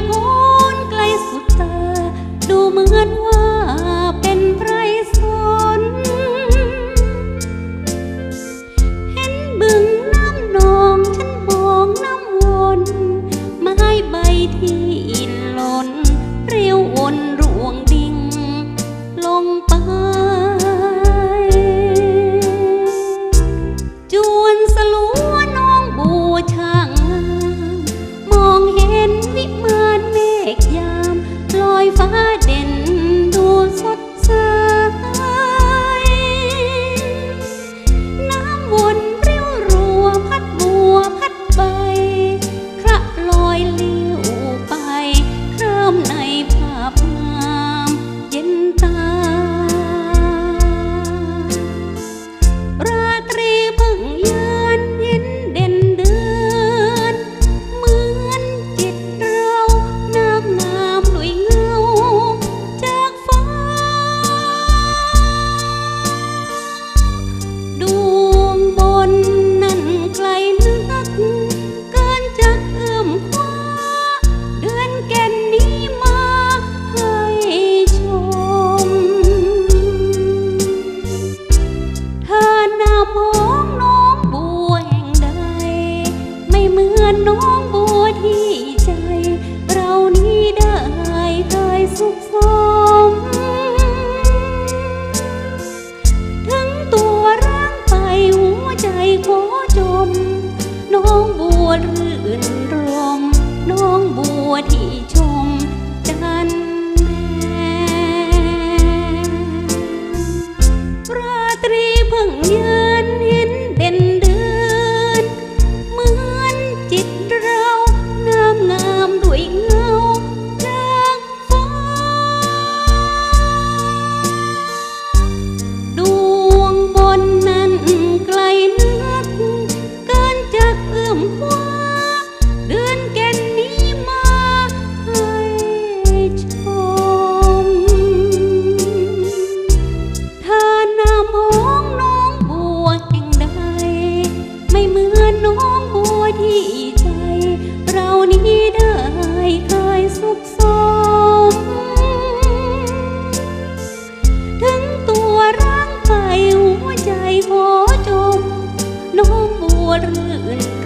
people สุขสม ทั้งตัวร่างไปหัวใจขอจม น้องบัวรื่นรม น้องบัวที่ ให้เยสุขสม ถึงตัวร่างกายหัวใจขอจมน้องบัวรื่น